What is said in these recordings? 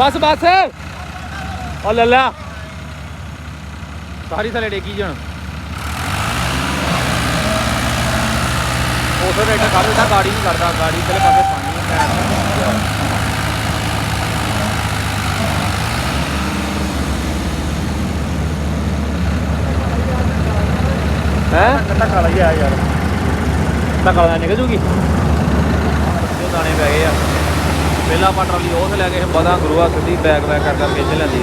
ਬਸ ਬਸ। ਉਹ ਲੱਲਾ ਸਾਰੀ ਥਲੇ ਡੇਗੀ ਜਣ ਉਸੇ ਰੇਟ ਕਰ ਦਿੱਤਾ ਗਾੜੀ ਨਹੀਂ ਕਰਦਾ ਗਾੜੀ ਤੇਰੇ ਪਾਸੇ ਪਾਣੀ ਹੈ? ਹੈ ਧੱਕਾ ਲੱਗਿਆ ਯਾਰ। ਧੱਕਾ ਲਾ ਨਿਕਲ ਜੂਗੀ। ਜੋ ਦਾਣੇ ਪੈ ਗਏ ਆ। ਪਹਿਲਾਂ ਆਪਾਂ ਟਰਾਲੀ ਉਹ ਤੇ ਲੈ ਕੇ ਬਦਾ ਗੁਰੂਆ ਸਿੱਧੀ ਬੈਗ ਬੈਗ ਕਰ ਕਰਕੇ ਇੱਥੇ ਲੈਂਦੀ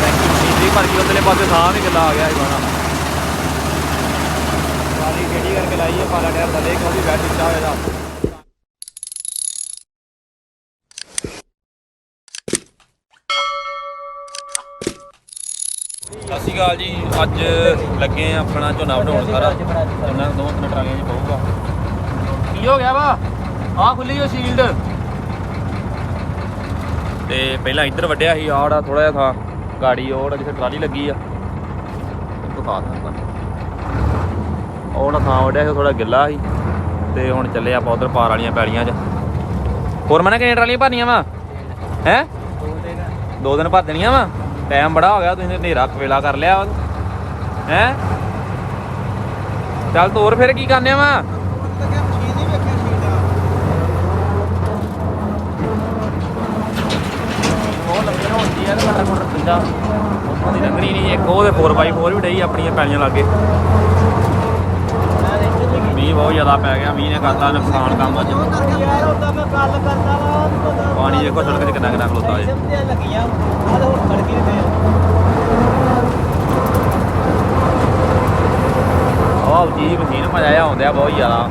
ਟੈਂਕੀ ਮਸ਼ੀਨਰੀ ਭਰ ਗਈ ਪਾਸੇ ਸਾਹ ਵੀ ਗੱਲਾ ਆ ਗਿਆ ਇਹ ਬਾਣਾ ਟਰਾਲੀ ਕਿਹੜੀ ਕਰਕੇ ਲਾਈ ਹੈ ਪਾਲਾ ਟਾਇਰ ਥੱਲੇ ਕਿਉਂਕਿ ਬੈਟ ਉੱਚਾ ਹੋਏਦਾ ਸਤਿ ਸ਼੍ਰੀ ਅਕਾਲ ਜੀ, ਅੱਜ ਲੱਗੇ ਆ ਆਪਣਾ ਝੋਨਾ ਵਢਾਉਣ ਸਾਰਾ। ਇਹਨਾਂ ਦੋ ਤਿੰਨ ਟਰਾਲੀਆਂ 'ਚ ਪਊਗਾ। ਕੀ ਹੋ ਗਿਆ ਵਾ। ਆ ਖੁੱਲੀ ਉਹ ਸ਼ੀਲਡ ਤੇ ਪਹਿਲਾਂ ਇੱਧਰ ਵੱਢਿਆ ਸੀ ਆੜਾ ਥੋੜਾ ਜਿਹਾ ਥਾਂ, ਗਾੜੀ ਉਹ ਜਿੱਥੇ ਟਰਾਲੀ ਲੱਗੀ ਆ ਦਿਖਾ ਦਿੰਦਾ ਉਹਦਾ ਥਾਂ ਵੱਢਿਆ ਸੀ ਥੋੜਾ ਗਿੱਲਾ ਸੀ, ਤੇ ਹੁਣ ਚੱਲੇ ਆਪਾਂ ਉਧਰ ਪਾਰ ਵਾਲੀਆਂ ਪੈਲੀਆਂ 'ਚ। ਹੋਰ ਮਨਾ ਕਿੰਨੀਆਂ ਟਰਾਲੀਆਂ ਭਰਨੀਆਂ ਵਾ? ਹੈ? ਦੋ ਦਿਨ ਭਰ ਦੇਣੀਆਂ ਵਾ? ਟਾਈਮ ਬੜਾ ਹੋ ਗਿਆ, ਤੁਸੀਂ ਹਨੇਰਾ ਕਵੇਲਾ ਕਰ ਲਿਆ ਹੈ? ਚੱਲ ਤੋਰ ਫਿਰ, ਕੀ ਕਰਨੇ ਵਾ ਉਹ ਲੱਗੇ ਨਾ ਹੁੰਦੀ ਆ ਪਿੰਦਾ ਉੱਥੋਂ ਦੀ ਲੰਘਣੀ ਨਹੀਂ ਇੱਕ ਉਹਦੇ 4x4 ਵੀ ਡਈ ਆਪਣੀਆਂ ਪੈਲੀਆਂ ਲਾਗੇ। ਮੀਂਹ ਬਹੁਤ ਜ਼ਿਆਦਾ ਪੈ ਗਿਆ, ਮੀਂਹ ਨੇ ਕਰਤਾ ਨੁਕਸਾਨ ਕੰਮ ਅੱਜ। ਪਾਣੀ ਦੇਖੋ ਸੜਕ 'ਚ ਕਿੰਨਾ ਕਿੰਨਾ ਖਲੋਤਾ ਹੈ ਆਹ ਜੀ, ਮਸ਼ੀਨ ਭਜਾਇਆ ਆਉਂਦਿਆ ਬਹੁਤ ਜ਼ਿਆਦਾ।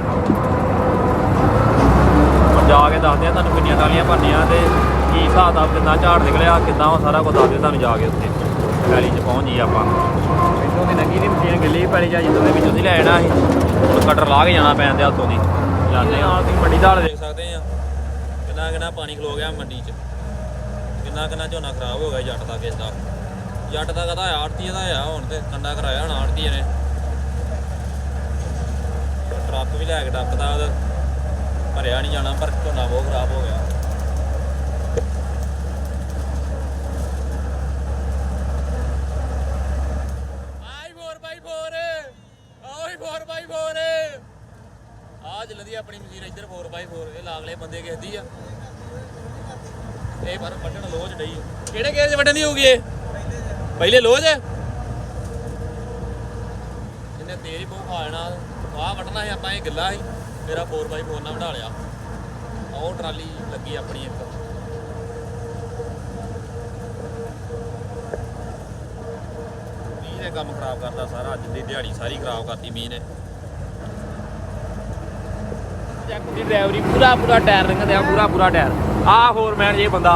ਹੁਣ ਜਾ ਕੇ ਦੱਸਦੇ ਆ ਤੁਹਾਨੂੰ ਕਿੰਨੀਆਂ ਟਾਲੀਆਂ ਭਰਨੀਆਂ ਤੇ ਹਿਸਾਬ ਦਾ ਕਿੰਨਾ ਝਾੜ ਨਿਕਲਿਆ ਕਿੰਨਾ ਉਹ ਸਾਰਾ ਕੁਝ ਦੱਸਦੇ ਤੁਹਾਨੂੰ ਜਾ ਕੇ ਉੱਥੇ। ਪੈਲੀ 'ਚ ਪਹੁੰਚ ਜੀ ਆਪਾਂ। ਇੱਥੋਂ ਦੀ ਲੰਗੀ ਦੀ ਮਸ਼ੀਨ ਗਿੱਲੀ ਪੈਲੀ ਜਾ ਜਿੱਦੋਂ ਦੇ ਵਿੱਚੋਂ ਦੀ ਲੈ ਜਾਣਾ ਸੀ। ਹੁਣ ਕਟਰ ਲਾ ਕੇ ਜਾਣਾ ਪੈਣ ਦੇ ਹੱਥੋਂ ਦੀ। ਜਾਂਦੇ ਆ। ਤੁਸੀਂ ਮੰਡੀ ਦਾ ਦੇਖ ਸਕਦੇ ਆ। ਕਿੰਨਾ ਕਿੰਨਾ ਪਾਣੀ ਖਲੋ ਗਿਆ ਮੰਡੀ 'ਚ। ਕਿੰਨਾ ਕਿੰਨਾ ਝੋਨਾ ਖਰਾਬ ਹੋ ਗਿਆ ਜੱਟ ਦਾ ਕਿਸ ਦਾ। ਜੱਟ ਦਾ ਕਹਦਾ ਆੜਤੀ ਦਾ ਆ ਹੁਣ ਤੇ, ਕੰਡਾ ਕਰਾਇਆ ਹੁਣ ਆੜਤੀ ਨੇ। ਟਰੱਕ ਵੀ ਲੈ ਕੇ ਡੱਕਦਾ ਉਹਦਾ। ਭਰਿਆ ਨਹੀਂ ਜਾਣਾ, ਪਰ ਝੋਨਾ ਬਹੁਤ ਖਰਾਬ ਹੋ ਗਿਆ ਆਈ 4x4 ਆਈ 4x4 ਆ, ਆਪਣੀ ਮਸ਼ੀਨ ਇੱਧਰ 4x4 ਇਹ ਲਾਗਲੇ ਬੰਦੇ ਕਿਸਦੀ ਆ। ਇਹ ਪਰ ਵੱਢਣ ਲੋਜ ਡਈ ਕਿਹੜੇ ਗੇਰ 'ਚ ਵੱਢਣ ਦੀ ਹੋਊਗੀ ਇਹ? ਪਹਿਲੇ ਲੋਜ ਇਹਨੇ ਤੇਜ਼ ਬਹੁਤ ਖਾ ਆਹ ਵੱਢਣਾ ਸੀ, ਆਪਾਂ ਇਹ ਗਿੱਲਾ ਸੀ ਮੇਰਾ 4x4 ਨਾਲ ਵਢਾ ਲਿਆ। ਉਹ ਟਰਾਲੀ ਲੱਗੀ ਆਪਣੀ ਇੱਕ। ਮੀਂਹ ਨੇ ਕੰਮ ਖਰਾਬ ਕਰਤਾ ਸਾਰਾ, ਅੱਜ ਦੀ ਦਿਹਾੜੀ ਸਾਰੀ ਖਰਾਬ ਕਰਤੀ ਮੀਂਹ ਨੇ। ਚੱਕ ਦੀ ਡਰਾਈਵਰੀ ਪੂਰਾ ਪੂਰਾ ਟਾਇਰ ਰਿੰਗਦੇ ਆ ਪੂਰਾ ਪੂਰਾ ਟਾਇਰ। ਆ ਹੋਰ ਮੈਨ ਜੇ ਬੰਦਾ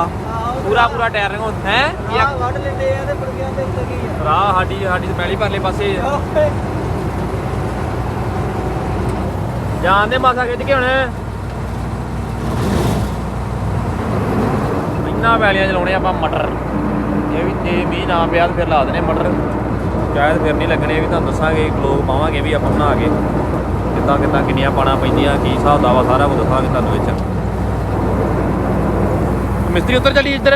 ਪੂਰਾ ਪੂਰਾ ਟਾਇਰ ਰਿੰਗ ਹੈ? ਆਹ ਵੱਢ ਲੈਂਦੇ ਆ ਤੇ ਬੜੀਆਂ ਦੇ ਉੱਤੇ ਕੀ ਆ? ਰਾਹ ਸਾਡੀ ਸਾਡੀ ਪਹਿਲੀ ਪਰਲੇ ਪਾਸੇ। ਜਾਣਦੇ ਮਾਸਾ ਖਿੱਚ ਕੇ ਹੁਣ। ਇੰਨਾ ਵੈਲੀਆਂ ਚਲਾਉਣੇ ਆਪਾਂ ਮਟਰ। ਇਹ ਵੀ ਤੇ ਮੀਂਹ ਨਾ ਪਿਆ ਤਾਂ ਫਿਰ ਲਾ ਦੇਣੇ ਮਟਰ। ਸ਼ਾਇਦ ਫਿਰ ਨਹੀਂ ਲੱਗਣੇ ਇਹ ਵੀ ਤੁਹਾਨੂੰ ਦੱਸਾਂਗੇ ਲੋਕ ਪਾਵਾਂਗੇ ਵੀ ਆਪਾਂ ਬਣਾ ਕੇ। ਕਿੱਦਾਂ ਕਿੱਦਾਂ ਕਿੰਨੀਆਂ ਪਾਣਾ ਪੈਂਦੀਆਂ ਕੀ ਹਿਸਾਬ ਦਾ ਵਾ ਸਾਰਾ ਕੁਝ ਦੱਸਾਂਗੇ ਤੁਹਾਨੂੰ ਵਿੱਚ। ਮਿਸਤਰੀ ਉੱਤਰ ਚੱਲੀ ਇੱਧਰ।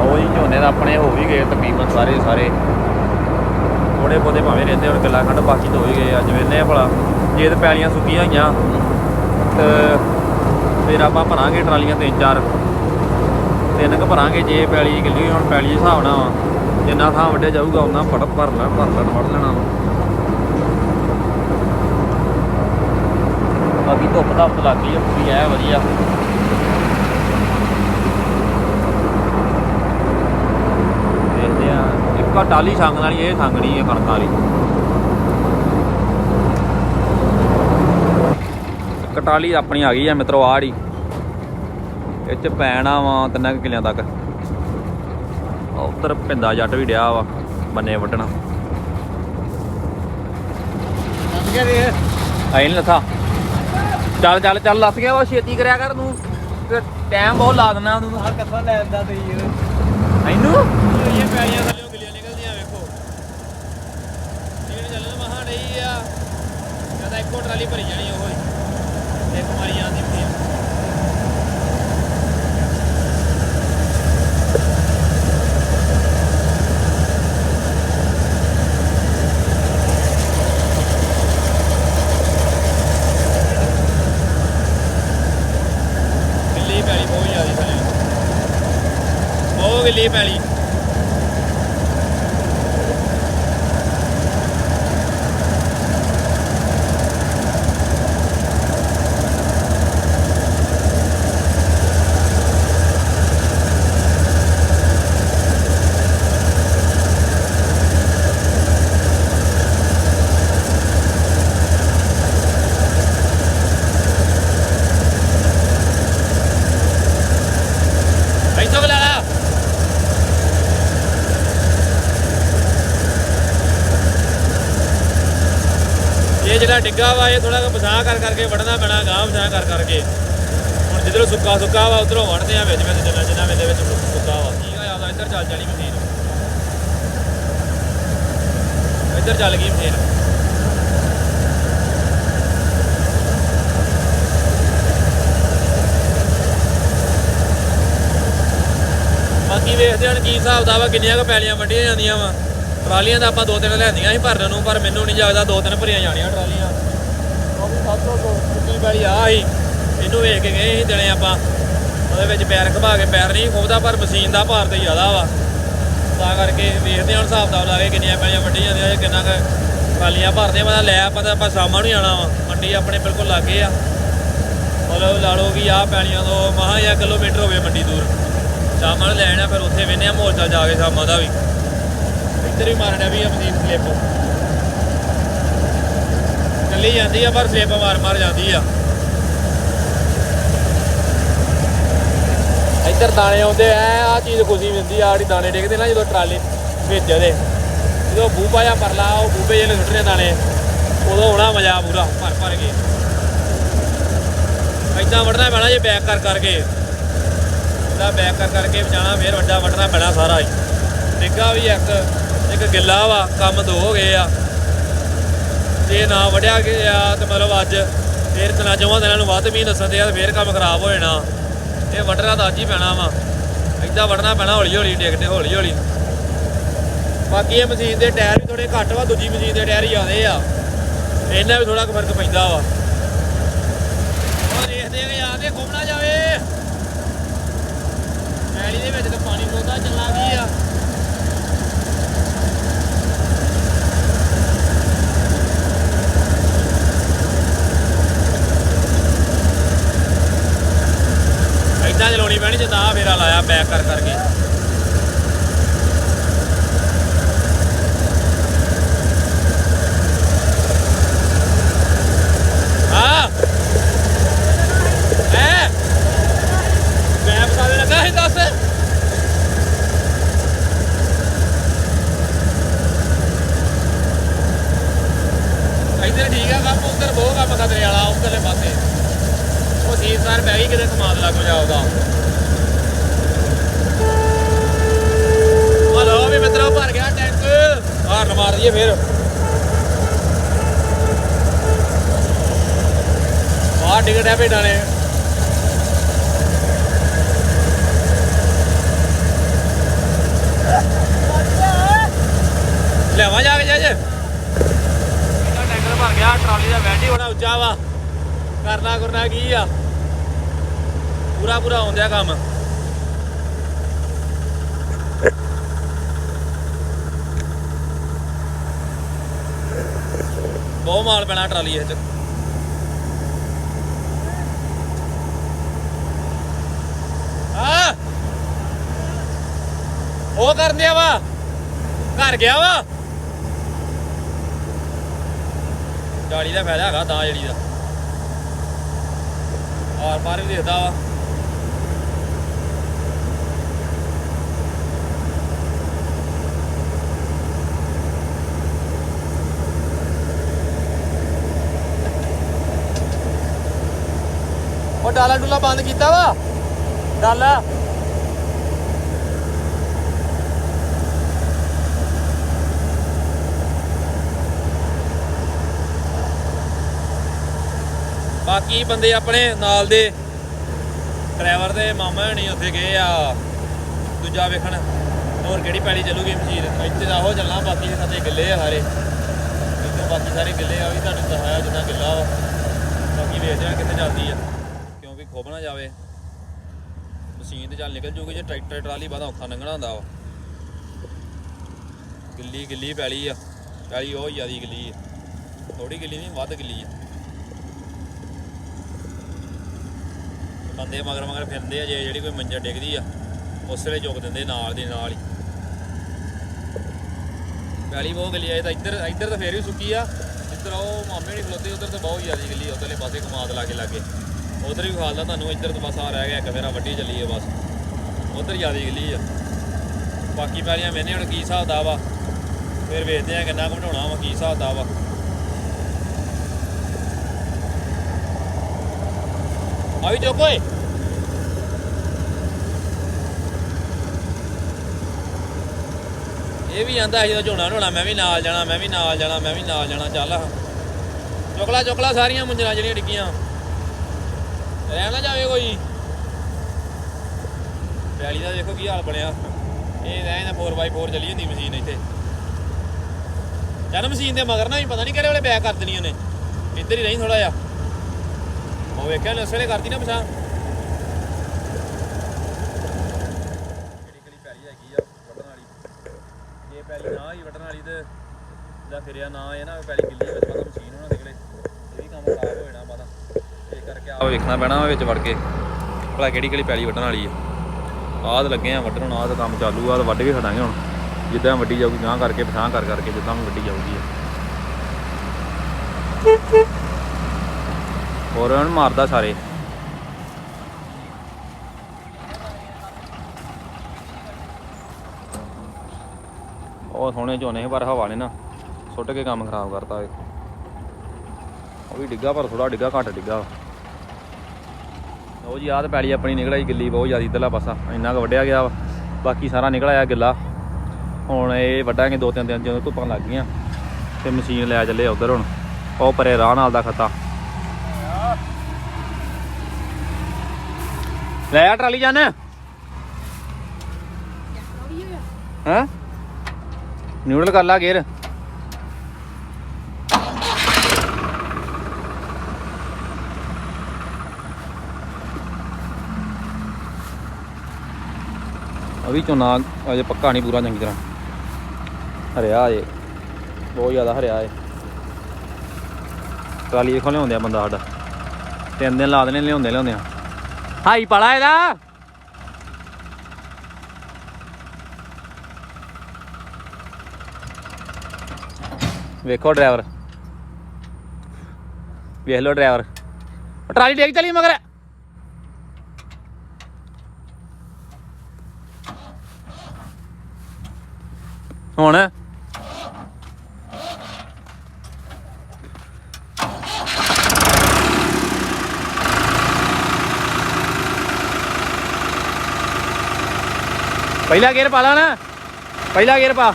ਉਹ ਜੀ ਝੋਨੇ ਦਾ ਆਪਣੇ ਹੋ ਵੀ ਗਏ ਤਕਰੀਬਨ ਸਾਰੇ ਸਾਰੇ। ਥੋੜੇ ਬਹੁਤੇ ਭਾਵੇਂ ਰਹਿੰਦੇ ਹੁਣ ਗੱਲਾਂ ਖੰਡ ਬਾਕੀ ਤਾਂ ਹੋ ਗਏ ਅੱਜ ਵੇਨੇ ਆ ਭਲਾ। ਜੇ ਤੇ ਪੈਲੀਆਂ ਸੁੱਕੀਆਂ ਹੋਈਆਂ ਤੇ ਫਿਰ ਆਪਾਂ ਭਰਾਂਗੇ ਟਰਾਲੀਆਂ ਤਿੰਨ ਚਾਰ ਤਿੰਨ ਕ ਭਰਾਂਗੇ ਜੇ ਪੈਲੀ ਗਿੱਲੀ ਹੁਣ ਪੈਲੀ ਹਿਸਾਬ ਨਾਲ। ਜਿੰਨਾ ਥਾਂ ਵੱਢਿਆ ਜਾਊਗਾ ਉਹਨਾਂ ਫੜ ਭਰ ਲੈਣ ਭਰ ਲੈਣ ਵੜ ਲੈਣਾ। ਬਾਕੀ ਧੁੱਪ ਦਾ ਲੱਗ ਗਈ ਆ ਪੂਰੀ ਐ ਵਧੀਆ। ਦੇਖਦੇ ਆ ਇੱਕ ਟਾਲੀ ਸੰਗਣ ਵਾਲੀ ਇਹ ਸੰਗਣੀ ਹੈ ਕਣਕਾਂ ਵਾਲੀ। ਇੱਕ ਟਾਲੀ ਆਪਣੀ ਆ ਗਈ ਆ ਮਿੱਤਰੋ ਆੜੀ ਚ ਪੈਣਾ ਵਾ ਤਿੰਨਾਂ ਕਿੱਲਿਆਂ ਤੱਕ। ਉਧਰ ਪਿੰਦਾ ਜੱਟ ਵੀ ਡਿਆ ਵਾ ਬੰਨੇ ਵੱਢਣਾ। ਲੱਗ ਗਿਆ ਰੇ ਆਈ ਨਹੀਂ ਲੱਥਾ। ਚੱਲ ਚੱਲ ਚੱਲ ਲੱਥ ਗਿਆ ਵਾ ਛੇਤੀ ਕਰਿਆ ਕਰ ਤੂੰ। ਟਾਈਮ ਬਹੁਤ ਲਾ ਦਿੰਦਾ ਤੂੰ ਆਹ ਕਿੱਥੋਂ ਲੈ ਆਂਦਾ ਤੇ ਯਾਰ ਇਹਨੂੰ ਇਹ ਪੈਲੀਆਂ ਥੱਲੇ ਗਿੱਲੀਆਂ ਨਿਕਲਦੀਆਂ ਵੇਖੋ ਜਿਵੇਂ ਚੱਲਣ ਮਹਾ ਡਈ ਆ ਟਰਾਲੀ ਭਰੀ ਜਾਣੀ ਉਹ ਹੀ ਇੱਕ ਮਾਰੀ ਜਾਂਦੀ ਮਸ਼ੀਨ ਗਿੱਲੀ ਪੈਲੀ ਬਹੁਤ ਜ਼ਿਆਦਾ ਥੱਲੇ ਬਹੁਤ ਗਿੱਲੀ ਪੈਲੀ ਇੱਥੋਂ ਲੈ ਲਾ ਇਹ ਜਿਹੜਾ ਡਿੱਗਾ ਵਾ, ਇਹ ਥੋੜਾ ਬਸਾ ਕਰ ਕਰਕੇ ਵੜਨਾ ਪੈਣਾ ਗਾਂ ਬਸਾ ਕਰ ਕਰਕੇ। ਹੁਣ ਜਿੱਧਰੋਂ ਸੁੱਕਾ ਸੁੱਕਾ ਵਾ, ਉਧਰੋਂ ਵੜਦੇ ਆ ਵਿੱਚ ਵਿੱਚ ਜਿੰਨਾ ਜਿੰਨਾ ਵਿੱਚ ਵਿੱਚ ਸੁੱਕਾ ਵਾ। ਠੀਕ ਆ ਆਦਾ ਇੱਧਰ ਚੱਲ ਜਾਣੀ ਮਸ਼ੀਨ। ਇੱਧਰ ਚੱਲ ਗਈ ਮਸ਼ੀਨ। ਬਾਕੀ ਵੇਖਦੇ ਹਾਂ ਕੀ ਹਿਸਾਬ ਦਾ ਵਾ ਕਿੰਨੀਆਂ ਕੁ ਪੈਲੀਆਂ ਵੱਢੀਆਂ ਜਾਂਦੀਆਂ ਵਾ। ਟਰਾਲੀਆਂ ਤਾਂ ਆਪਾਂ ਦੋ ਤਿੰਨ ਲੈਂਦੀਆਂ ਸੀ ਭਰਨ ਨੂੰ, ਪਰ ਮੈਨੂੰ ਨਹੀਂ ਜਾਗਦਾ ਦੋ ਤਿੰਨ ਭਰੀਆਂ ਜਾਣੀਆਂ ਟਰਾਲੀਆਂ। ਉਹ ਵੀ ਸਭ ਤੋਂ ਸੁੱਕੀ ਪੈਲੀ ਆ ਸੀ। ਇਹਨੂੰ ਵੇਖ ਕੇ ਗਏ ਸੀ ਦਿਨੇ ਆਪਾਂ। ਉਹਦੇ ਵਿੱਚ ਪੈਰ ਘਬਾ ਕੇ ਪੈਰ ਨਹੀਂ ਖੁੱਬਦਾ ਪਰ ਮਸ਼ੀਨ ਦਾ ਭਾਰ ਤੇ ਜ਼ਿਆਦਾ ਵਾ। ਤਾਂ ਕਰਕੇ ਵੇਖਦੇ ਹਾਂ ਹੁਣ ਹਿਸਾਬ ਦਾ ਲਾ ਕੇ ਕਿੰਨੀਆਂ ਪੈਲੀਆਂ ਵੱਢੀਆਂ ਜਾਂਦੀਆਂ ਕਿੰਨਾ ਕੁ ਟਰਾਲੀਆਂ ਭਰਦੇ ਆ। ਪਤਾ ਲੈ ਆਪਾਂ ਤਾਂ ਆਪਾਂ ਸ਼ਾਮਾਂ ਨੂੰ ਜਾਣਾ ਵਾ। ਮੰਡੀ ਆਪਣੇ ਬਿਲਕੁਲ ਲਾਗੇ ਆ। ਮਤਲਬ ਲਾ ਲਓ ਕਿ ਆਹ ਪੈਣੀਆਂ ਤੋਂ ਮਹਾ ਜਾਂ ਕਿਲੋਮੀਟਰ ਹੋਵੇ ਮੰਡੀ ਦੂਰ। ਸ਼ਾਮਾਂ ਨੂੰ ਲੈਣਾ ਫਿਰ ਉੱਥੇ ਵੇਨੇ ਆ ਮੋਰਚਾ ਜਾ ਕੇ ਸ਼ਾਮਾਂ ਦਾ ਵੀ। ਇੱਧਰ ਵੀ ਮਾਰਨਾ ਵੀ ਆ ਮਸ਼ੀਨ ਸਲਿੱਪ ਚੱਲੀ ਜਾਂਦੀ ਆ, ਪਰ ਸਲਿੱਪ ਮਾਰ ਮਾਰ ਜਾਂਦੀ ਆ। ਇੱਧਰ ਦਾਣੇ ਆਉਂਦੇ ਐ ਆ ਚੀਜ਼ ਖੁਸ਼ੀ ਮਿਲਦੀ ਆ ਜਿਹੜੀ ਦਾਣੇ ਡਿੱਗਦੇ ਨਾ ਜਦੋਂ ਟਰਾਲੇ ਵਿੱਚ ਇਹਦੇ ਜਦੋਂ ਬੂਬਾ ਜਾਂ ਪਰਲਾ ਉਹ ਬੂਬੇ ਜਿਹੇ ਸੁੱਟਣੇ ਦਾਣੇ, ਉਦੋਂ ਹੋਣਾ ਮਜ਼ਾ ਪੂਰਾ, ਭਰ ਭਰ ਕੇ। ਏਦਾਂ ਵੜਨਾ ਪੈਣਾ ਜੇ ਬੈਕ ਕਰ ਕਰਕੇ। ਇਹਦਾ ਬੈਕ ਕਰ ਕਰਕੇ ਜਾਣਾ ਫੇਰ ਵੱਡਾ ਵੱਢਣਾ ਪੈਣਾ ਸਾਰਾ ਹੀ। ਨਿੱਗਾ ਵੀ ਇੱਕ ਇੱਕ ਗਿੱਲਾ ਵਾ, ਕੰਮ ਦੋ ਹੋ ਗਏ ਆ। ਜੇ ਨਾ ਵੜਿਆ ਗਿਆ ਤੇ ਮਤਲਬ ਅੱਜ ਫੇਰ ਤਨਾ ਜਮਾਂ ਦਿਨਾਂ ਨੂੰ ਵੱਧ ਮੀਂਹ ਨਸਣ ਤੇ ਆ ਫੇਰ ਕੰਮ ਖਰਾਬ ਹੋ ਜਾਣਾ। ਇਹ ਵੱਢਣਾ ਤਾਂ ਅੱਜ ਹੀ ਪੈਣਾ ਵਾ। ਏਦਾਂ ਵੱਢਣਾ ਪੈਣਾ ਹੌਲੀ ਹੌਲੀ ਡਿੱਗਦੇ ਹੌਲੀ ਹੌਲੀ ਬਾਕੀ ਇਹ ਮਸ਼ੀਨ ਦੇ ਟਾਇਰ ਵੀ ਥੋੜੇ ਘੱਟ ਵਾ, ਦੂਜੀ ਮਸ਼ੀਨ ਦੇ ਟਾਇਰ ਜ਼ਿਆਦੇ ਆ। ਇਹਨਾਂ ਵੀ ਥੋੜਾ ਫ਼ਰਕ ਪੈਂਦਾ ਵਾ। ਉਹ ਦੇਖਦੇ ਆ ਆਦੇ ਘੁੰਮ ਨਾ ਜਾਵੇ। ਪੈਲੀ ਦੇ ਵਿੱਚ ਤਾਂ ਪਾਣੀ ਬਹੁਤਾ ਚੱਲਾ ਗਈ ਆ ਏਦਾਂ ਚਲਾਉਣੀ ਪੈਣੀ ਜਿੱਦਾਂ ਆਹ ਫੇਰਾ ਲਾਇਆ ਪੈਕ ਕਰ ਕਰਕੇ ਹਾਂ ਹੈ ਮੈਂ ਬਤਾ ਦੇ ਲੱਗਾ ਸੀ ਦੱਸ ਇੱਧਰ ਠੀਕ ਆ ਕੰਮ ਉੱਧਰ ਬਹੁਤ ਕੰਮ ਖਤਰੇ ਵਾਲਾ ਉੱਧਰਲੇ ਪਾਸੇ ਉਹ ਸੀਰ ਸਾਰ ਬਹਿ ਗਈ ਕਿਤੇ ਕਮਾਦ ਲੱਗ ਜਾ ਉਹਦਾ ਹਲੋ ਵੀ ਮਿੱਤਰੋ ਭਰ ਗਿਆ ਟੈਂਕ ਹਾਰਨ ਮਾਰ ਦਈਏ ਫੇਰ। ਬਾਹਰ ਡਿੱਗੜਿਆ ਭੇਡਾਂ ਨੇ ਲਿਆਵਾਂ ਜਾ ਕੇ ਜਾ ਜੇ ਇਹਦਾ ਟੈਂਕਰ ਭਰ ਗਿਆ, ਟਰਾਲੀ ਦਾ ਵੈਟ ਹੀ ਬੜਾ ਉੱਚਾ ਵਾ। ਕਰਨਾ ਕਰਨਾ ਕੀ ਆ? ਪੂਰਾ ਪੂਰਾ ਆਉਂਦਿਆ ਕੰਮ। ਬਹੁਤ ਮਾਲ ਪੈਣਾ ਟਰਾਲੀ ਇਹ ਚ। ਹਾਂ ਉਹ ਕਰਨ ਦਿਆ ਵਾ। ਘਰ ਗਿਆ ਵਾ। ਗਾੜੀ ਦਾ ਫਾਇਦਾ ਹੈਗਾ ਤਾਂ ਜਿਹੜੀ ਦਾ। ਆਰ ਪਾਰ ਵੀ ਦੇਖਦਾ ਵਾ। ਉਹ ਡਾਲਾ ਡੁਲਾ ਬੰਦ ਕੀਤਾ ਵਾ। ਡਾਲਾ। ਬਾਕੀ ਬੰਦੇ ਆਪਣੇ ਨਾਲ ਦੇ ਡਰਾਈਵਰ ਦੇ ਮਾਮਾ ਹਣੀ ਉੱਥੇ ਗਏ ਆ। ਦੂਜਾ ਵੇਖਣ, ਹੋਰ ਕਿਹੜੀ ਪੈਲੀ ਚੱਲੂਗੀ ਮਸ਼ੀਨ। ਇੱਥੇ ਤਾਂ ਉਹ ਚੱਲਣਾ, ਬਾਕੀ ਸਾਡੇ ਗਿੱਲੇ ਆ ਸਾਰੇ। ਇੱਥੇ ਬਾਕੀ ਸਾਰੇ ਗਿੱਲੇ ਆ, ਉਹ ਵੀ ਤੁਹਾਨੂੰ ਦਿਖਾਇਆ ਜਿੰਨਾ ਗਿੱਲਾ ਵਾ। ਬਾਕੀ ਵੇਖਦੇ ਆ ਕਿੱਥੇ ਚੱਲਦੀ ਜਾਵੇ। ਮਸ਼ੀਨ ਤੇ ਚੱਲ ਨਿਕਲ ਜੂਗੀ ਜੇ ਟਰੈਕਟਰ, ਟਰਾਲੀ ਬਾਦਾ ਔਖਾ ਲੰਘਣਾ ਹੁੰਦਾ ਵਾ। ਗਿੱਲੀ ਗਿੱਲੀ ਪੈਲੀ ਆ। ਪੈਲੀ ਉਹ ਜਿਆਦੀ ਗਿੱਲੀ ਆ। ਥੋੜੀ ਗਿੱਲੀ ਨਹੀਂ, ਵੱਧ ਗਿੱਲੀ ਆ। ਬੰਦੇ ਮਗਰ ਮਗਰ ਫਿਰਦੇ ਆ, ਜੇ ਜਿਹੜੀ ਕੋਈ ਮੰਜਾ ਡਿੱਗਦੀ ਆ, ਉਸ ਵੇਲੇ ਚੁੱਕ ਦਿੰਦੇ ਨਾਲ ਦੀ ਨਾਲ ਹੀ। ਪੈਲੀ ਬਹੁਤ ਗਿੱਲੀ ਆ ਤਾਂ ਇੱਧਰ ਇੱਧਰ ਤਾਂ ਫੇਰ ਵੀ ਸੁੱਕੀ ਆ। ਇੱਧਰ ਉਹ ਮਾਮੇ ਨਹੀਂ ਖਲੋਤੇ, ਉਧਰ ਤਾਂ ਬਹੁਤ ਜ਼ਿਆਦਾ ਗਿੱਲੀ ਆ। ਉਧਰਲੇ ਪਾਸੇ ਕਮਾਦ ਲਾ ਕੇ ਲਾਗੇ ਉਧਰ ਵੀ ਖਾਲਦਾ ਤੁਹਾਨੂੰ, ਇੱਧਰ ਤਾਂ ਬਸ ਆ ਰਹਿ ਗਿਆ, ਇੱਕ ਫੇਰਾ ਵੱਡੀ ਚੱਲੀ ਆ ਬਸ। ਉਧਰ ਜ਼ਿਆਦਾ ਗਿੱਲੀ ਆ। ਬਾਕੀ ਪੈਲੀਆਂ ਮੈਨੇ ਹੁਣ ਕੀ ਹਿਸਾਬ ਦਾ ਵਾ ਫਿਰ ਵੇਖਦੇ ਆ ਕਿੰਨਾ ਕੁ ਬਣਾਉਣਾ ਵਾ, ਕੀ ਹਿਸਾਬ ਦਾ ਵਾ ਆ ਵੀ ਚੁੱਕ ਓਏ। ਇਹ ਵੀ ਆਂਦਾ ਜਦੋਂ ਝੋਨਾ ਢੋਣਾ, ਮੈਂ ਵੀ ਨਾਲ ਜਾਣਾ, ਮੈਂ ਵੀ ਨਾਲ ਜਾਣਾ, ਮੈਂ ਵੀ ਨਾਲ ਜਾਣਾ, ਚੱਲ ਚੁਕਲਾ ਚੁਕਲਾ ਸਾਰੀਆਂ ਮੁੰਜਰਾ ਜਿਹੜੀਆਂ ਡਿੱਗੀਆਂ। ਰਹਿ ਨਾ ਜਾਵੇ ਕੋਈ। ਪੈਲੀ ਦਾ ਦੇਖੋ ਕੀ ਹਾਲ ਬਣਿਆ। ਇਹ ਰਹਿ ਨਾ 4x4 ਚੱਲੀ ਹੁੰਦੀ ਮਸ਼ੀਨ ਇੱਥੇ। ਜਨ ਮਸ਼ੀਨ ਦੇ ਮਗਰ ਨਾ ਪਤਾ ਨਹੀਂ ਕਿਹੜੇ ਵੇਲੇ ਬੈਕ ਕਰ ਦੇਣੀ ਉਹਨੇ। ਇੱਧਰ ਹੀ ਰਹੀ ਥੋੜਾ ਜਿਹਾ। ਉਹ ਵੇਖਿਆ ਨੇ ਉਸ ਕਰਦੀ ਨਾ ਪਛਾਣ। ਕਿਹੜੀ ਕਿਹੜੀ ਪੈਲੀ ਹੈਗੀ ਆ ਵੱਢਣ ਵਾਲੀ। ਜੇ ਪੈਲੀ ਨਾ ਹੀ ਵੱਢਣ ਵਾਲੀ ਤੇ ਜਾਂ ਫਿਰਿਆ ਨਾ ਇਹ ਨਾ ਪੈਲੀ ਗਿੱਲੀ ਵਿੱਚ ਪਤਾ ਮਸ਼ੀਨ ਹੋਣਾ ਨਿਕਲੇ ਇਹ ਵੀ ਕੰਮ ਖਰਾਬ ਹੋ ਜਾਣਾ ਪਤਾ ਇਹ ਕਰਕੇ ਆ ਵੇਖਣਾ ਪੈਣਾ ਵਿੱਚ ਵੜ ਕੇ। ਭਲਾ ਕਿਹੜੀ ਕਿਹੜੀ ਪੈਲੀ ਵੱਢਣ ਵਾਲੀ ਆ। ਆਦ ਲੱਗੇ ਆ ਵੱਢਣ ਹੁਣ ਕੰਮ ਚਾਲੂ ਆ ਵੱਢ ਕੇ ਖੜਾਂਗੇ ਹੁਣ। ਜਿੱਦਾਂ ਵੱਡੀ ਜਾਊਗੀ ਗਾਂ ਕਰਕੇ ਪਛਾਂ ਕਰ ਕਰਕੇ ਜਿੱਦਾਂ ਵੀ ਵੱਡੀ ਜਾਊਗੀ ਹੋਰ ਉਹਨੂੰ ਮਾਰਦਾ ਸਾਰੇ। ਉਹ ਸੋਹਣੇ ਝੋਨੇ ਸੀ, ਪਰ ਹਵਾ ਨੇ ਨਾ ਸੁੱਟ ਕੇ ਕੰਮ ਖਰਾਬ ਕਰਤਾ ਉਹ ਵੀ ਡਿੱਗਾ, ਪਰ ਥੋੜਾ ਡਿੱਗਾ, ਘੱਟ ਡਿੱਗਾ। ਉਹ ਜੀ, ਆਹ ਤੇ ਪੈਲੀ ਆਪਣੀ ਨਿਕਲ ਆਈ, ਗਿੱਲੀ ਬਹੁਤ ਜ਼ਿਆਦਾ ਇਧਰਲਾ ਪਾਸਾ, ਇੰਨਾ ਕੁ ਵੱਢਿਆ ਗਿਆ ਵਾ, ਬਾਕੀ ਸਾਰਾ ਨਿਕਲ ਆਇਆ ਗਿੱਲਾ। ਹੁਣ ਇਹ ਵੱਢਾਂਗੇ ਦੋ ਤਿੰਨ ਦਿਨ, ਜਦੋਂ ਧੁੱਪਾਂ ਲੱਗ ਗਈਆਂ, ਤੇ ਮਸ਼ੀਨ ਲੈ ਚੱਲੇ ਉਧਰ ਹੁਣ, ਉਹ ਪਰੇ ਰਾਹ ਨਾਲ ਦਾ ਖੱਤਾ। ਲੈ ਆ ਟਰਾਲੀ ਜਾਨ। ਹਾਂ? ਨਿਊਡਲ ਕਰ ਲਾ ਗੇਰ ਅਭੀ ਝੋਨਾ ਅਜੇ ਪੱਕਾ ਨਹੀਂ ਪੂਰਾ ਚੰਗੀ ਤਰ੍ਹਾਂ। ਹਰਿਆ ਏ ਬਹੁਤ ਜ਼ਿਆਦਾ ਹਰਿਆ ਏ। ਟਰਾਲੀ ਦੇਖੋ ਲਿਆਉਂਦੇ ਆ ਬੰਦਾ ਸਾਡਾ। ਤਿੰਨ ਦਿਨ ਲਾ ਦੇਣੇ ਲਿਆਉਂਦੇ ਲਿਆਉਂਦੇ ਆ। ਹਾਈ ਪੜਾ ਇਹਦਾ। ਵੇਖੋ ਡਰਾਈਵਰ। ਵੇਖ ਲਓ ਡਰਾਈਵਰ। ਟਰਾਲੀ ਡੇਕ ਚਲੀ ਮਗਰ। ਹੁਣ। ਪਹਿਲਾ ਗੇਅਰ ਪਾ ਲਾ ਨਾ ਪਹਿਲਾ ਗੇਅਰ ਪਾ।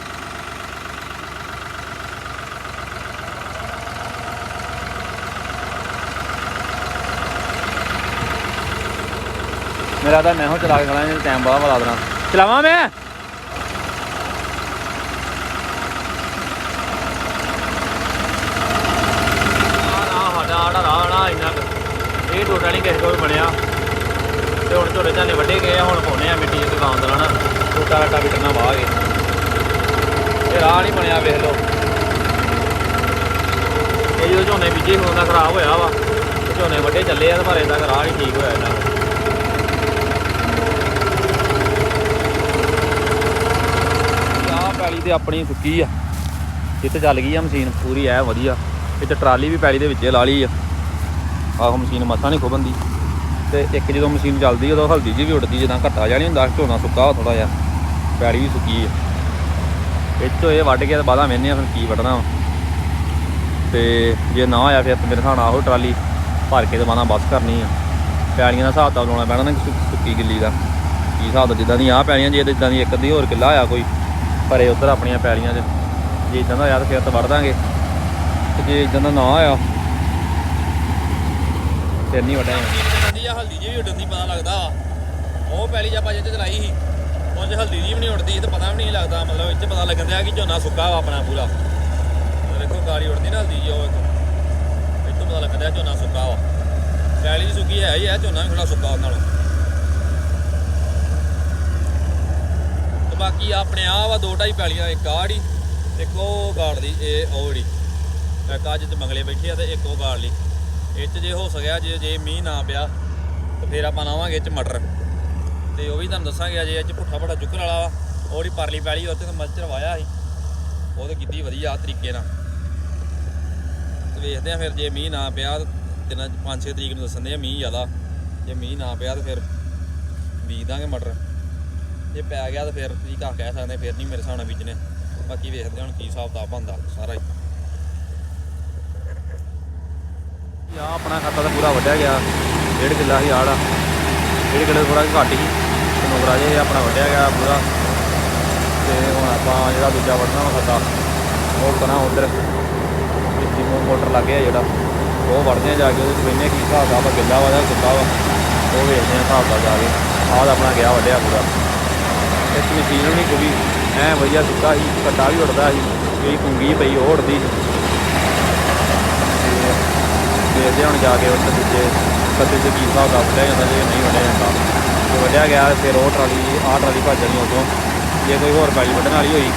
ਮੇਰਾ ਤਾਂ ਮੈਂ ਹੋ ਚਲਾ ਕੇ ਖੜਾ ਜੇ ਟਾਈਮ ਬਾਅਦ ਬਲਾ ਦੇਣਾ। ਚਲਾਵਾਂ ਮੈਂ ਆ ਸਾਡਾ ਆੜਾ ਰਾਣਾ ਇੰਨਾ ਕੁ। ਇਹ ਟੋਟਾ ਨਹੀਂ ਕਿਸੇ ਕੋਲ ਬਣਿਆ। ਤੇ ਹੁਣ ਝੋਲੇ ਝਾਲੇ ਵੱਢੇ ਗਏ ਆ, ਹੁਣ ਪਾਉਣੇ ਆ ਮਿੱਟੀ ਦੀ ਦੁਕਾਨ ਦਾ ਨਾ। ਟੋਟਾ ਰੱਟਾ ਵਿਟਣਾ ਵਾਹ ਕੇ। ਇਹ ਰਾਹ ਨਹੀਂ ਬਣਿਆ, ਵੇਖ ਲਓ। ਇਹ ਜਦੋਂ ਝੋਨੇ ਬੀਜੇ ਹੋਣ ਦਾ ਖਰਾਬ ਹੋਇਆ ਵਾ। ਝੋਨੇ ਵੱਡੇ ਚੱਲੇ ਆ ਤੇ ਪਰ ਤੱਕ ਰਾਹ ਨਹੀਂ ਠੀਕ ਹੋਇਆ ਇਹਨਾਂ ਦਾ ਆਹ ਪੈਲੀ ਤੇ ਆਪਣੀ ਸੁੱਕੀ ਆ। ਇੱਥੇ ਚੱਲ ਗਈ ਆ ਮਸ਼ੀਨ, ਪੂਰੀ ਐ ਵਧੀਆ। ਇੱਥੇ ਟਰਾਲੀ ਵੀ ਪੈਲੀ ਦੇ ਵਿੱਚੇ ਲਾ ਲਈ ਆ। ਆਹੋ ਮਸ਼ੀਨ ਮੱਥਾ ਨਹੀਂ ਖੁੱਬੰਦੀ ਤੇ ਇੱਕ ਜਦੋਂ ਮਸ਼ੀਨ ਚੱਲਦੀ ਉਦੋਂ ਹਲਦੀ ਜੀ ਵੀ ਉੱਡਦੀ, ਜਿੱਦਾਂ ਘੱਟਾ ਜਾਣੀ ਹੁੰਦਾ, ਝੋਨਾ ਸੁੱਕਾ ਥੋੜਾ ਜਿਹਾ, ਪੈੜੀ ਵੀ ਸੁੱਕੀ ਹੈ ਇੱਥੋਂ ਇਹ ਵੱਢ ਕੇ ਤੇ ਬਾਦਾਂ ਵੇਨੇ ਆ ਫਿਰ ਕੀ ਵੱਢਣਾ ਵਾ। ਤੇ ਜੇ ਨਾ ਆਇਆ ਫਿਰ ਮੇਰੇ ਹਿਸਾਬ ਨਾਲ ਉਹ ਟਰਾਲੀ ਭਰ ਕੇ ਤੇ ਬਾਦਾਂ ਬੱਸ ਕਰਨੀ ਆ। ਪੈੜੀਆਂ ਦਾ ਹਿਸਾਬ ਤਾਂ ਲਾਉਣਾ ਪੈਣਾ ਨਾ ਸੁ- ਸੁੱਕੀ ਗਿੱਲੀ ਦਾ। ਕੀ ਹਿਸਾਬ ਦਾ, ਜਿੱਦਾਂ ਦੀ ਆਹ ਪੈਲੀਆਂ ਜੇ ਇਦਾਂ ਦੀ ਇੱਕ ਅੱਧੀ ਹੋਰ ਕਿੱਲਾ ਆਇਆ ਕੋਈ, ਭਰੇ ਉਧਰ ਆਪਣੀਆਂ ਪੈੜੀਆਂ ਦੇ ਜੇ ਇਦਾਂ ਦਾ ਹੋਇਆ ਤਾਂ ਫਿਰ ਤਾਂ ਵੱਢ ਦਾਂਗੇ। ਤੇ ਜੇ ਇਦਾਂ ਦਾ ਨਾ ਆਇਆ ਫਿਰ ਨਹੀਂ ਵੱਢਿਆ ਜਾਣਾ। ਜਾਂਦੀ ਆ, ਹਲਦੀ ਜੀ ਵੀ ਉੱਡਣ ਦੀ ਪਤਾ ਲੱਗਦਾ। ਵਾ ਉਹ ਪੈਲੀ ਆਪਾਂ ਜਿੱਥੇ ਚਲਾਈ ਸੀ, ਉਹ 'ਚ ਹਲਦੀ ਜੀ ਵੀ ਨਹੀਂ ਉੱਡਦੀ, ਤੇ ਪਤਾ ਵੀ ਨਹੀਂ ਲੱਗਦਾ। ਮਤਲਬ ਇੱਥੇ ਪਤਾ ਲੱਗਣ ਦਿਆ ਕਿ ਝੋਨਾ ਸੁੱਕਾ ਵਾ ਆਪਣਾ ਪੂਰਾ। ਉਹ ਦੇਖੋ, ਗਾੜੀ ਉੱਡਦੀ ਨਾ ਹਲਦੀ ਜੀ ਉਹ ਦੇਖੋ ਇੱਥੋਂ ਪਤਾ ਲੱਗਣ ਦਿਆ ਝੋਨਾ ਸੁੱਕਾ ਵਾ। ਪੈਲੀ ਦੀ ਸੁੱਕੀ ਹੈ ਹੀ ਹੈ, ਝੋਨਾ ਵੀ ਥੋੜਾ ਸੁੱਕਾ ਉਹਨਾਂ ਨਾਲੋਂ। ਤੇ ਬਾਕੀ ਆਪਣੇ ਆ ਵਾ ਦੋ ਢਾਈ ਪੈਲੀਆਂ, ਇੱਕ ਆੜੀ ਇੱਕ ਉਹ ਗਾੜ ਦੀ, ਇਹ ਉਹ ਜਿਹੜੀ। ਇੱਕ ਅੱਜ ਤੇ ਮੰਗਲੇ ਬੈਠੇ ਆ ਤੇ ਇੱਕ ਉਹ ਗਾੜ ਲਈ। ਇਹ 'ਚ ਜੇ ਹੋ ਸਕਿਆ, ਜੇ ਜੇ ਮੀਂਹ ਨਾ ਪਿਆ, ਤੇ ਫਿਰ ਆਪਾਂ ਲਾਵਾਂਗੇ ਇਹ 'ਚ ਮਟਰ। ਤੇ ਉਹ ਵੀ ਤੁਹਾਨੂੰ ਦੱਸਾਂਗੇ ਅਜੇ, ਇਹ 'ਚ ਪੁੱਠਾ ਪੁੱਠਾ ਚੁੱਕਣ ਵਾਲਾ ਵਾ ਉਹਦੀ ਪਰਲੀ ਪੈਲੀ ਉੱਤੇ ਤਾਂ ਮਲਚਰ ਵਾਇਆ ਸੀ। ਉਹ ਤੇ ਕੀਤੀ ਵਧੀਆ ਤਰੀਕੇ ਨਾਲ। ਵੇਖਦੇ ਆ ਫਿਰ ਜੇ ਮੀਂਹ ਨਾ ਪਿਆ ਦਿਨਾਂ 5-6 ਤਰੀਕ ਨੂੰ ਦੱਸਣ ਦੇ ਆ ਮੀਂਹ ਜ਼ਿਆਦਾ। ਜੇ ਮੀਂਹ ਨਾ ਪਿਆ, ਤਾਂ ਫਿਰ ਬੀਜ ਦਾਂਗੇ ਮਟਰ। ਜੇ ਪੈ ਗਿਆ, ਤਾਂ ਫਿਰ ਤੁਸੀਂ ਕਾ ਕਹਿ ਸਕਦੇ ਫਿਰ ਨਹੀਂ ਮੇਰੇ ਹਿਸਾਬ ਨਾਲ ਬੀਜਣੇ। ਬਾਕੀ ਵੇਖਦੇ ਹੁਣ ਕੀ ਹਿਸਾਬ ਕਿਤਾਬ ਬਣਦਾ ਸਾਰਾ ਹੀ। ਆ ਆਪਣਾ ਖਾਤਾ ਤਾਂ ਪੂਰਾ ਵੱਢਿਆ ਗਿਆ। ਡੇਢ ਕਿੱਲਾ ਸੀ ਆੜ ਡੇਢ ਕਿੱਲੇ ਥੋੜਾ ਘੱਟ ਹੀ। ਤੇ ਨੋਗਰਾ ਜੇ ਆਪਣਾ ਵੱਢਿਆ ਗਿਆ ਪੂਰਾ। ਤੇ ਹੁਣ ਆਪਾਂ ਜਿਹੜਾ ਦੂਜਾ ਵੱਢਣਾ ਵਾ ਖਾਤਾ, ਉਹ ਕਰਾਂ ਉਧਰ। ਜਿੱਤੀ ਮੋਟਰ ਲੱਗਿਆ ਜਿਹੜਾ। ਉਹ ਵੱਢਦੇ ਆ ਜਾ ਕੇ, ਉਹਦੇ ਚ ਵੇਖਦੇ ਆ ਕੀ ਹਿਸਾਬ ਦਾ ਵਾ ਗਿੱਲਾ ਵਾ ਜਾਂ ਸੁੱਕਾ ਵਾ। ਉਹ ਵੇਖਦੇ ਆ ਹਿਸਾਬ ਦਾ ਜਾ ਕੇ। ਆਹ ਆਪਣਾ ਗਿਆ ਵੱਢਿਆ ਪੂਰਾ। ਇਸ ਮਸ਼ੀਨ ਨੂੰ ਨਹੀਂ ਕੋਈ। ਐ ਵਧੀਆ ਸੁੱਕਾ ਸੀ ਕੱਟਾ ਵੀ ਉੱਡਦਾ ਸੀ। ਕੋਈ ਕੁੰਗੀ ਪਈ, ਉਹ ਉੱਡਦੀ ਦੇਖਦੇ ਹਾਂ ਹੁਣ ਜਾ ਕੇ ਉੱਥੇ ਦੂਜੇ ਕੱਦੇ ਚ ਕੀ ਹਿਸਾਬ ਦਾ ਵੱਢਿਆ ਜਾਂਦਾ, ਜੇ ਨਹੀਂ ਵੱਢਿਆ ਜਾਂਦਾ। ਜੇ ਵੱਢਿਆ ਗਿਆ, ਫਿਰ ਉਹ ਟਰਾਲੀ, ਆਹ ਟਰਾਲੀ ਭੱਜ ਜਾਣੀ ਉਦੋਂ। ਜੇ ਕੋਈ ਹੋਰ ਪੈਲੀ ਵੱਢਣ ਵਾਲੀ ਹੋਈ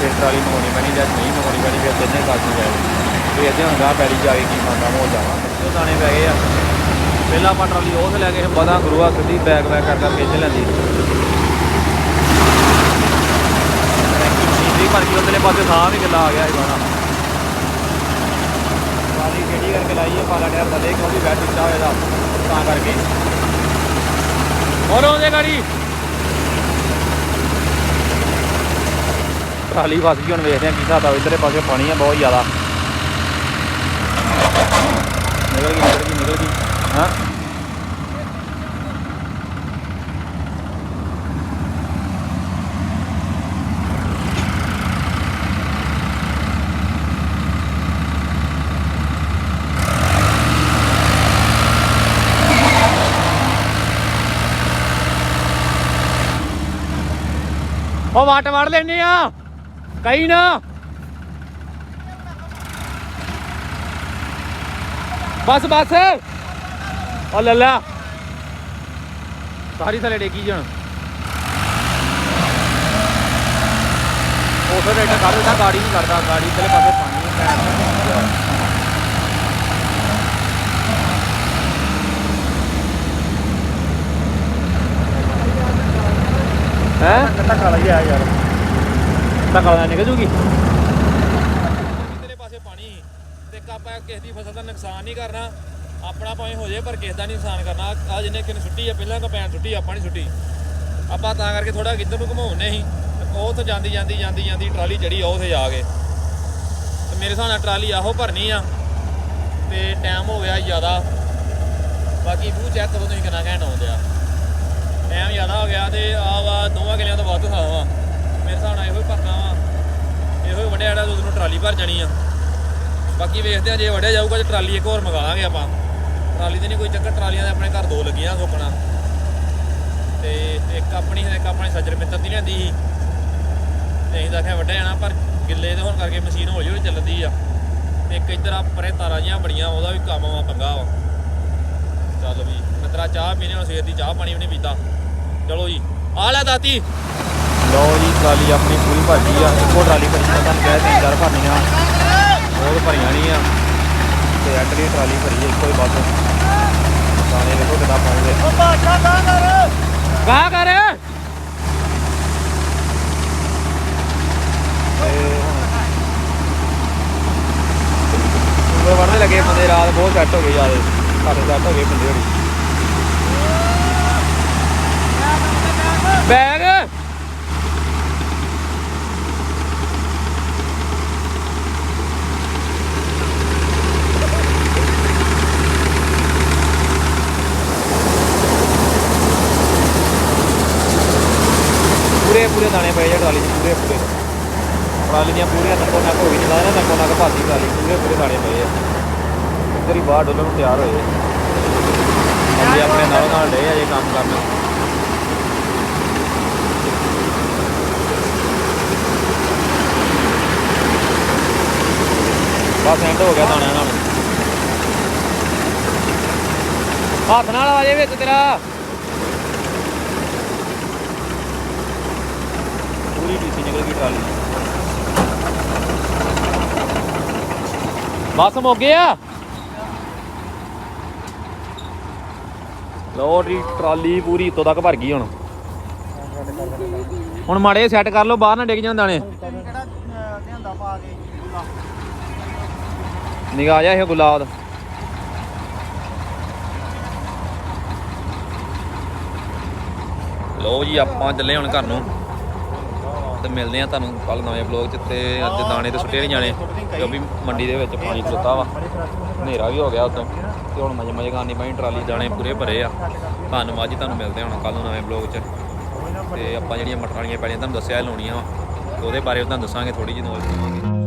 ਫਿਰ ਟਰਾਲੀ ਮੰਗਾਉਣੀ ਪੈਣੀ, ਜਾਂ ਨਹੀਂ ਮੰਗਾਉਣੀ ਪੈਣੀ, ਫਿਰ ਤਿੰਨੇ ਕਾਸ ਨੂੰ ਜਾਏ ਦੇਖਦੇ ਹੁਣ ਗਾਹ ਪੈਲੀ ਜਾ ਕੇ ਕੀ ਮੰਨਦਾ ਹੋ ਜਾਵਾ ਉਹ ਦਾਣੇ ਪੈ ਗਏ ਆ। ਪਹਿਲਾਂ ਆਪਾਂ ਟਰਾਲੀ ਉਹ ਤੇ ਲੈ ਕੇ ਬਦਾ ਗੁਰੂਆ ਸਿੱਧੀ ਬੈਗ ਬੈਗ ਕਰ ਕਰ ਖਿੱਚ ਲੈਂਦੀ। ਮਸ਼ੀਨਰੀ ਭਰ ਗਈ ਉਧਰਲੇ ਪਾਸੇ ਸਾਹ ਵੀ ਗੱਲਾ ਆ ਗਿਆ ਸੀ ਬਾਣਾ ਵਾਲੀ ਕਿਹੜੀ ਕਰਕੇ ਲਾਈ ਹੈ, ਪਾਲਾ ਟਾਇਰ ਥੱਲੇ, ਕਿਉਂਕਿ ਬੈਟ ਉੱਚਾ ਹੋਏਦਾ ਤਾਂ ਕਰਕੇ। ਹੋਰ ਆਉਂਦੇ ਗਾੜੀ। ਟਰਾਲੀ ਫਸ ਗਈ, ਹੁਣ ਵੇਖਦੇ ਹਾਂ ਕੀ ਹਿਸਾਬ ਆ ਇਧਰਲੇ ਪਾਸੇ ਪਾਣੀ ਆ, ਬਹੁਤ ਜ਼ਿਆਦਾ ਨਿਕਲ ਗਈ ਨਿਕਲ ਗਈ ਨਿਕਲ ਗਈ ਹਾਂ ਉਹ ਵਾਟ ਵੜ ਲੈਨੇ ਆ। ਕਈ ਨਾ। ਬਸ ਬਸ। ਉਹ ਲੱਲਾ ਸਾਰੀ ਥਲੇ ਡੇਗੀ ਜਣ ਉਧਰ ਰੇਟ ਕਰ ਦਿੰਦਾ ਗਾੜੀ ਨਹੀਂ ਕਰਦਾ ਗਾੜੀ ਇਧਰਲੇ ਪਾਸੇ ਪਾਣੀ ਹੈ ਭੈਣ ਹੈਂ? ਧੱਕਾ ਲੱਗਿਆ ਯਾਰ। ਧੱਕਾ ਨਾਲ ਨਿਕਲ ਜੂਗੀ। ਤੇਰੇ ਪਾਸੇ ਪਾਣੀ। ਸੀ ਤੇ ਇੱਕ ਆਪਾਂ ਕਿਸੇ ਦੀ ਫਸਲ ਦਾ ਨੁਕਸਾਨ ਨਹੀਂ ਕਰਨਾ। ਆਪਣਾ ਭਾਵੇਂ ਹੋ ਜਾਏ ਪਰ ਕਿਸੇ ਦਾ ਨਹੀਂ ਨੁਕਸਾਨ ਕਰਨਾ। ਆ ਜਿਹਨੇ ਕਿਨ ਸੁੱਟੀ ਆ ਪਹਿਲਾਂ ਕਪੈਨ ਸੁੱਟੀ ਆਪਾਂ ਨਹੀਂ ਸੁੱਟੀ ਆਪਾਂ ਤਾਂ ਕਰਕੇ ਥੋੜਾ ਕਿੱਧਰ ਨੂੰ ਘਮਾਉਨੇ ਸੀ। ਤੇ ਉਹ ਤੋਂ ਜਾਂਦੀ ਜਾਂਦੀ ਜਾਂਦੀ ਜਾਂਦੀ ਟਰਾਲੀ ਚੜੀ ਆ ਉੱਥੇ ਜਾ ਕੇ। ਤੇ ਮੇਰੇ ਹਿਸਾਬ ਨਾਲ ਟਰਾਲੀ ਆਹੋ ਭਰਨੀ ਆ। ਤੇ ਟਾਈਮ ਹੋ ਗਿਆ ਜ਼ਿਆਦਾ। ਬਾਕੀ ਵਿਊ ਚੈੱਕ ਕਰੋ ਤੁਸੀਂ ਕਿੰਨਾ ਘੈਂਟ ਆਉਂਦੇ ਆ ਟਾਈਮ ਜ਼ਿਆਦਾ ਹੋ ਗਿਆ ਤੇ ਆ ਵਾ ਦੋਵਾਂ ਕਿਲਿਆਂ ਤੋਂ ਵੱਧ ਥਾਂ ਵਾ ਮੇਰੇ ਹਿਸਾਬ ਨਾਲ ਇਹੋ ਹੀ ਭਰਨਾ ਵਾ ਇਹੋ ਹੀ ਵੱਡਿਆ ਜਿਹੜਾ ਉਦੋਂ ਨੂੰ ਟਰਾਲੀ ਭਰ ਜਾਣੀ ਆ। ਬਾਕੀ ਵੇਖਦੇ ਆ, ਜੇ ਵੱਡਿਆ ਜਾਊਗਾ ਤੇ ਟਰਾਲੀ ਇੱਕ ਹੋਰ ਮੰਗਾ ਆਪਾਂ। ਟਰਾਲੀ ਤੇ ਨਹੀਂ ਕੋਈ ਚੱਕਰ, ਟਰਾਲੀਆਂ ਦੇ ਆਪਣੇ ਘਰ ਦੋ ਲੱਗੀਆਂ ਸੁੱਕਣਾ। ਤੇ ਇੱਕ ਆਪਣੀ ਇੱਕ ਆਪਣੇ ਸੱਜਰ ਮਿੱਤਰ ਦੀ ਲਿਆਂਦੀ ਸੀ। ਤੇ ਅਸੀਂ ਤਾਂ ਆਖਿਆ ਵੱਡਿਆ ਜਾਣਾ, ਪਰ ਗਿੱਲੇ ਦੇ ਹੋਣ ਕਰਕੇ ਮਸ਼ੀਨ ਹੌਲੀ ਹੌਲੀ ਚੱਲਦੀ ਆ। ਤੇ ਇੱਕ ਇੱਧਰ ਆ, ਪਰੇ ਤਾਰਾਂ ਜੀਆਂ ਬੜੀਆਂ ਉਹਦਾ ਵੀ ਕੰਮ ਵਾ, ਪੰਗਾ ਵਾ। ਚੱਲ ਵੀ, ਮਿੱਤਰਾ, ਚਾਹ ਪੀਣੇ ਹੁਣ ਸਵੇਰ ਦੀ ਚਾਹ ਪਾਣੀ ਵੀ ਨਹੀਂ ਪੀਤਾ। ਚਲੋ ਜੀ, ਆ ਲੈ ਦਾਤੀ। ਲਓ ਜੀ ਟਰਾਲੀ ਆਪਣੀ ਪੂਰੀ ਭਰ ਗਈ ਆ। ਇੱਕੋ ਟਰਾਲੀ ਭਰੀ ਮੈਂ ਤੁਹਾਨੂੰ ਕਹਿ ਤਿੰਨ ਚਾਰ ਭਰਨੀਆਂ। ਹੋਰ ਭਰੀਆਂ ਨਹੀਂ ਆ। ਤੇ ਐਟਲੀ ਟਰਾਲੀ ਭਰੀ ਆ ਇੱਕੋ ਹੀ ਬਸ। ਦਾਣੇ ਵੇਖੋ ਕਿੰਨਾ ਪਾਉਂਦੇ ਉਹ ਬਾਟਾ ਕਾ ਕਰ। ਕਾ ਕਰ। ਵੜਨੇ ਲੱਗੇ ਬੰਦੇ ਰਾਤ ਬਹੁਤ ਸੈੱਟ ਹੋ ਗਏ ਯਾਰ। ਸਾਡੇ ਸੈੱਟ ਹੋ ਗਏ ਬੰਦੇ ਹੋੜੀ ਬੈਗ ਪੂਰੇ ਪੂਰੇ ਦਾਣੇ ਪਏ ਜੇ ਟਰਾਲੀ 'ਚ, ਪੂਰੇ ਪੂਰੇ। ਟਰਾਲੀ ਦੀਆਂ ਪੂਰੀਆਂ ਨੱਕੋ ਨੱਕ ਹੋ ਗਈ ਜ਼ਿਆਦਾ ਨਾ ਨੱਕੋ ਨੱਕ ਭਾਦੀ ਟਰਾਲੀ, ਪੂਰੇ ਪੂਰੇ ਦਾਣੇ ਪਏ ਆ। ਇੱਧਰ ਹੀ ਬਾਹਰ ਡੋਲਣ ਨੂੰ ਤਿਆਰ ਹੋਏ ਆ। ਬੰਦੇ ਆਪਣੇ ਨਾਲੋਂ ਨਾਲ ਡੇ ਅਜੇ ਕੰਮ ਕਰਨ। ਬਸ ਐਂਡ ਹੋ ਗਿਆ ਦਾਣਿਆਂ ਨਾਲ। ਹੱਥ ਨਾਲ ਆ ਜੇ ਵਿੱਚ ਤੇਰਾ। ਪੂਰੀ ਡੀਸੀ ਟਰਾਲੀ। ਬਸ ਮੁੱਕ ਗਿਆ? ਲੋ ਜੀ, ਟਰਾਲੀ ਪੂਰੀ ਇੱਥੋਂ ਤੱਕ ਭਰ ਗਈ ਹੁਣ। ਹੁਣ ਮਾੜੇ ਸੈੱਟ ਕਰ ਲਓ, ਬਾਹਰ ਨਾ ਡਿੱਗ ਜਾਣ ਦਾਣੇ। ਕਿਹੜਾ ਲਿਆਂਦਾ ਪਾ ਕੇ ਗੁੱਲਾ ਨਿਗਾਹ ਜਾ ਇਹ ਗੁਲਾਬ ਲੋ ਜੀ, ਆਪਾਂ ਚੱਲੇ ਹੁਣ ਘਰ ਨੂੰ। ਤੇ ਮਿਲਦੇ ਆ ਤੁਹਾਨੂੰ ਕੱਲ ਨਵੇਂ ਬਲੌਗ 'ਚ ਤੇ ਅੱਜ ਦਾਣੇ ਤੇ ਸੁੱਟੇ ਨਹੀਂ ਜਾਣੇ, ਕਿਉਂਕਿ ਮੰਡੀ ਦੇ ਵਿੱਚ ਪਾਣੀ ਖਲੋਤਾ ਵਾ। ਹਨੇਰਾ ਵੀ ਹੋ ਗਿਆ ਉਦੋਂ ਤੇ ਹੁਣ ਮਜੇ ਮਜੇ ਕਰਨੀ ਪਈ, ਟਰਾਲੀ ਦਾਣੇ ਪੂਰੇ ਭਰੇ ਆ। ਧੰਨਵਾਦ ਜੀ ਤੁਹਾਨੂੰ ਮਿਲਦੇ ਆ ਹੁਣ ਕੱਲ ਨੂੰ ਨਵੇਂ ਬਲੌਗ 'ਚ। ਤੇ ਆਪਾਂ ਜਿਹੜੀਆਂ ਮਟਰਾਂ ਵਾਲੀਆਂ ਪੈਲੀਆਂ ਤੁਹਾਨੂੰ ਦੱਸਿਆ ਲਾਉਣੀਆਂ ਵਾ, ਉਹਦੇ ਬਾਰੇ ਤੁਹਾਨੂੰ ਦੱਸਾਂਗੇ ਥੋੜੀ ਜਿਹੀ ਨੌਲੇਜ ਦੇਵਾਂਗੇ।